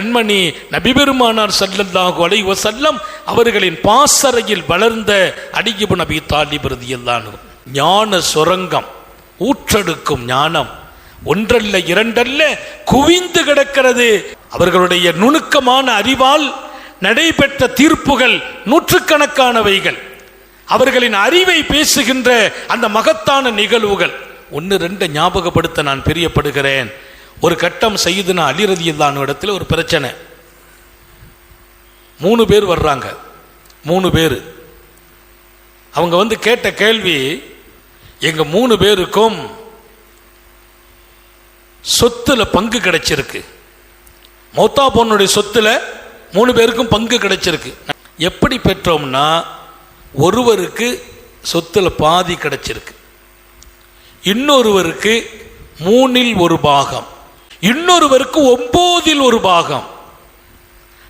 கண்மணி நபிபெருமானார் சல்லல்லாஹு அலை வசல்லம் அவர்களின் பாசறையில் வளர்ந்த அடிகிபு நபி தாலிப் ரதியல்லாஹு ஞான சுரங்கம் ஊற்றெடுக்கும் ஞானம். ஒன்றல்ல இரண்டல்ல குவிந்து கிடக்கிறது. அவர்களுடைய நுணுக்கமான அறிவால் நடைபெற்ற தீர்ப்புகள் நூற்றுக்கணக்கானவைகள். அவர்களின் அறிவை பேசுகின்ற அந்த மகத்தான நிகழ்வுகள். ஒன்று ரெண்டு ஞாபகப்படுத்த நான் பிரியப்படுகிறேன். ஒரு கட்டம் செய்துனா அலிரதி இல்லான இடத்துல ஒரு பிரச்சனை. மூணு பேர் வர்றாங்க. மூணு பேர். அவங்க வந்து கேட்ட கேள்வி எங்க மூணு பேருக்கும் சொத்துல பங்கு கிடைச்சிருக்கு. மௌத்தா பொண்ணுடைய சொத்துல மூணு பேருக்கும் பங்கு கிடைச்சிருக்கு. எப்படி பெற்றோம்னா ஒருவருக்கு சொத்துல பாதி கிடைச்சிருக்கு. இன்னொருவருக்கு மூணில் ஒரு பாகம். இன்னொருவருக்கு ஒம்போதில் ஒரு பாகம்.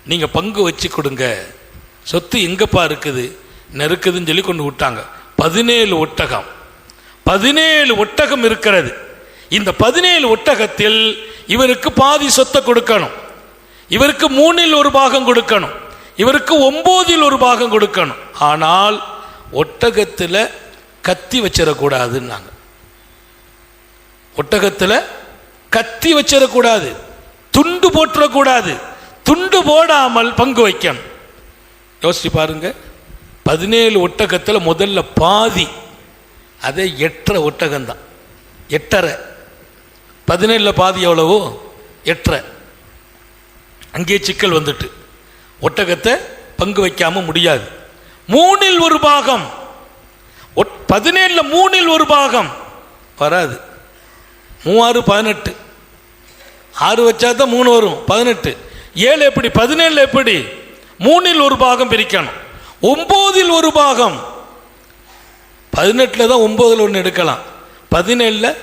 நீங்க பங்கு வச்சு கொடுங்க சொத்து எங்கப்பா இருக்குது? நெருக்குதுன்னு சொல்லி கொண்டு விட்டாங்க. பதினேழு ஒட்டகம். பதினேழு ஒட்டகம் இருக்கிறது. இந்த பதினேழு ஒட்டகத்தில் இவருக்கு பாதி சொத்தை கொடுக்கணும். இவருக்கு மூணில் ஒரு பாகம் கொடுக்கணும். இவருக்கு ஒம்போதில் ஒரு பாகம் கொடுக்கணும். ஆனால் ஒட்டகத்தில் கத்தி வச்சிடக்கூடாதுன்னாங்க. ஒட்டகத்தில் கத்தி வச்சிடக்கூடாது துண்டு போட்டுறக்கூடாது துண்டு போடாமல் பங்கு வைக்கணும். யோசிச்சு பாருங்க பதினேழு ஒட்டகத்தில் முதல்ல பாதி அதே எட்டரை ஒட்டகம்தான். எட்டரை. பதினேழில் பாதி எவ்வளவோ? எட்டரை. அங்கேயே சிக்கல் வந்துட்டு. ஒட்டகத்தை பங்கு வைக்காம முடியாது. மூணில் ஒரு பாகம். ஒட்- மூணில் ஒரு பாகம். வராது. மூவாறு பதினெட்டு. ஆறு வச்சா தான் மூணு வரும் பதினெட்டு. ஏழு எப்படி பதினேழு எப்படி? மூணில் ஒரு பாகம் பிரிக்கணும். ஒம்போதில் ஒரு பாகம். பதினெட்டில் தான் ஒம்போதில் ஒன்று எடுக்கலாம். பதினேழில்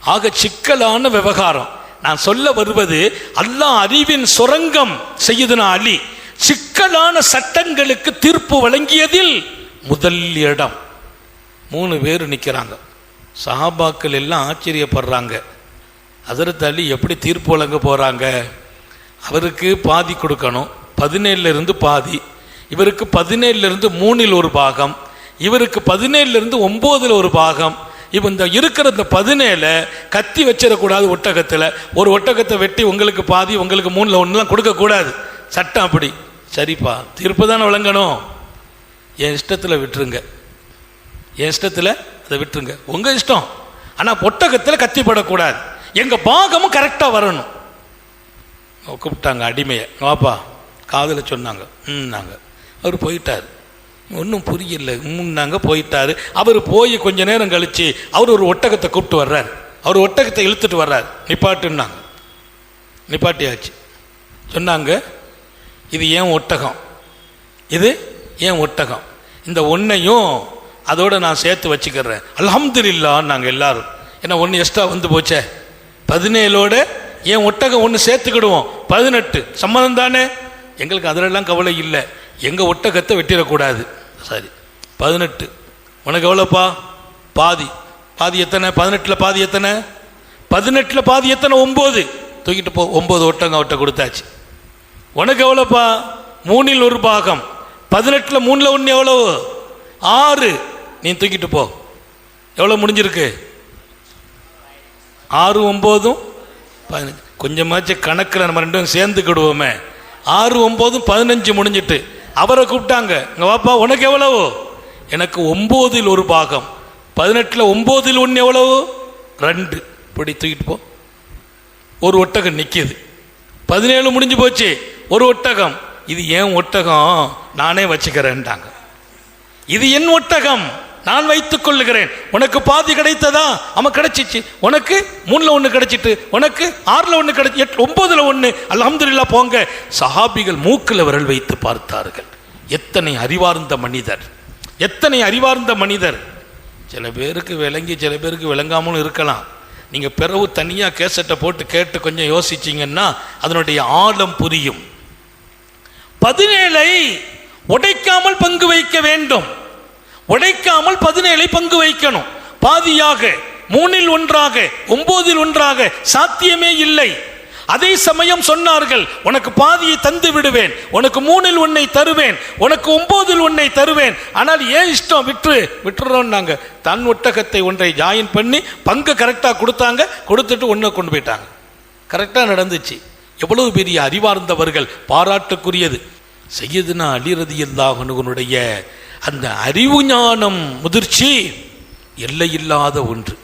ஆக சிக்கலான விவகாரம். நான் சொல்ல வருவது அல்லாஹ் அறிவின் சுரங்கம் செய்யுதுனா அலி சிக்கலான சட்டங்களுக்கு தீர்ப்பு வழங்கியதில் முதல் இடம். மூணு பேர் நிற்கிறாங்க சஹாபாக்கள் எல்லாம் ஆச்சரியப்படுறாங்க. ஹசரத் அலி எப்படி தீர்ப்பு வழங்க போகிறாங்க அவருக்கு பாதி கொடுக்கணும். பதினேழுலேருந்து பாதி. இவருக்கு பதினேழுலேருந்து மூணில் ஒரு பாகம். இவருக்கு பதினேழுலேருந்து ஒம்போதில் ஒரு பாகம். இப்போ இந்த இருக்கிற இந்த பதினேழை கத்தி வச்சிடக்கூடாது ஒட்டகத்தில். ஒரு ஒட்டகத்தை வெட்டி உங்களுக்கு பாதி உங்களுக்கு மூணில் ஒன்றுலாம் கொடுக்கக்கூடாது. சட்டம் அப்படி. சரிப்பா தீர்ப்பு தானே வழங்கணும். என் இஷ்டத்தில் விட்டுருங்க. என் இஷ்டத்தில் அதை விட்டுருங்க. உங்கள் இஷ்டம். ஆனால் ஒட்டகத்தில் கத்திப்படக்கூடாது எங்கள் பாகமும் கரெக்டாக வரணும். கூப்பிட்டாங்க அடிமையை. வாப்பா காதில் சொன்னாங்க. ம்னாங்க. அவர் போயிட்டார். ஒன்றும் புரியல. ம்னாங்க போயிட்டார். அவர் போய் கொஞ்ச நேரம் கழித்து அவர் ஒரு ஒட்டகத்தை கூப்பிட்டு வர்றார். அவர் ஒட்டகத்தை இழுத்துட்டு வர்றார். நிப்பாட்டுன்னாங்க. நிப்பாட்டியாச்சு. சொன்னாங்க இது ஏன் ஒட்டகம்? இது ஏன் ஒட்டகம்? இந்த ஒன்றையும் அதோடு நான் சேர்த்து வச்சுக்கிறேன். அல்ஹம்துலில்லாஹ் நாங்கள் எல்லாரும். ஏன்னா ஒன்று எக்ஸ்ட்ரா வந்து போச்சே. பதினேழோட ஏன் ஒட்டகம் ஒன்று சேர்த்துக்கிடுவோம். பதினெட்டு. சம்மதம் தானே? எங்களுக்கு அதிலெல்லாம் கவலை இல்லை. எங்கள் ஒட்டகத்தை வெட்டிடக்கூடாது. சரி. பதினெட்டு. உனக்கு எவ்வளோப்பா? பாதி. பாதி எத்தனை? பதினெட்டில் பாதி எத்தனை? பதினெட்டில் பாதி எத்தனை? ஒம்பது. தூக்கிட்டு போ. ஒம்பது ஒட்டகம் அவட்ட கொடுத்தாச்சு. உனக்கு எவ்வளோப்பா? மூணில் ஒரு பாகம். பதினெட்டில் மூணில் ஒன்று எவ்வளவு? ஆறு. நீ தூக்கிட்டு போ. எவ்வளோ முடிஞ்சிருக்கு? ஆறு ஒம்போதும் பதினஞ்சு. கொஞ்சமாச்சும் கணக்கில் நம்ம ரெண்டும் சேர்ந்துக்கிடுவோமே. ஆறு ஒம்போதும் பதினஞ்சு முடிஞ்சிட்டு. அவரை கூப்பிட்டாங்க. இங்கே வாப்பா உனக்கு எவ்வளவு? எனக்கு ஒம்போதில் ஒரு பாகம். பதினெட்டில் ஒம்போதில் ஒன்று எவ்வளவு? ரெண்டு. இப்படி தூக்கிட்டு போ. ஒரு ஒட்டகம் நிற்கிது பதினேழு முடிஞ்சு போச்சு. ஒரு ஒட்டகம். இது ஏன் ஒட்டகம்? நானே வச்சுக்கிறேன்ட்டாங்க. இது என் ஒட்டகம். நான் வைத்துக் கொள்ளுகிறேன். உனக்கு பாதி கிடைத்ததா? அவன் கிடைச்சிச்சு. உனக்கு மூணுல ஒன்று கிடைச்சிட்டு உனக்கு ஆறுல ஒன்று கிடைச்சி எட்டு ஒன்பதுல ஒன்று அலமதுல்லா போங்க. சஹாபிகள் மூக்கில் விரல் வைத்து பார்த்தார்கள். எத்தனை அறிவார்ந்த மனிதர். எத்தனை அறிவார்ந்த மனிதர். சில பேருக்கு விளங்கி சில பேருக்கு விளங்காமலும் இருக்கலாம். நீங்கள் பிறகு தனியாக கேசட்டை போட்டு கேட்டு கொஞ்சம் யோசிச்சீங்கன்னா அதனுடைய ஆழம் புரியும். பதினேழை உடைக்காமல் பங்கு வைக்க வேண்டும். உடைக்காமல் பதினேழை பங்கு வைக்கணும் பாதியாக மூணில் ஒன்றாக ஒன்பதில் ஒன்றாக சாத்தியமே இல்லை. அதே சமயம் சொன்னார்கள் உனக்கு பாதியை தந்து விடுவேன் உனக்கு மூணில் ஒன்னை தருவேன் உனக்கு ஒன்பதில் ஒன்னை தருவேன். ஆனால் ஏன் இஷ்டம்? விட்டுரு விட்டுறோம்னாங்க தன் ஒட்டகத்தை ஒன்றை ஜாயின் பண்ணி பங்கு கரெக்டாக கொடுத்தாங்க கொடுத்துட்டு ஒன்றை கொண்டு போயிட்டாங்க. கரெக்டாக நடந்துச்சு. எவ்வளவு பெரிய அறிவார்ந்தவர்கள் பாராட்டுக்குரியது. செய்யதுனா அலிரதி அல்லாஹனுடைய அந்த அறிவு ஞானம் முதிர்ச்சி எல்லையில்லாத ஒன்று.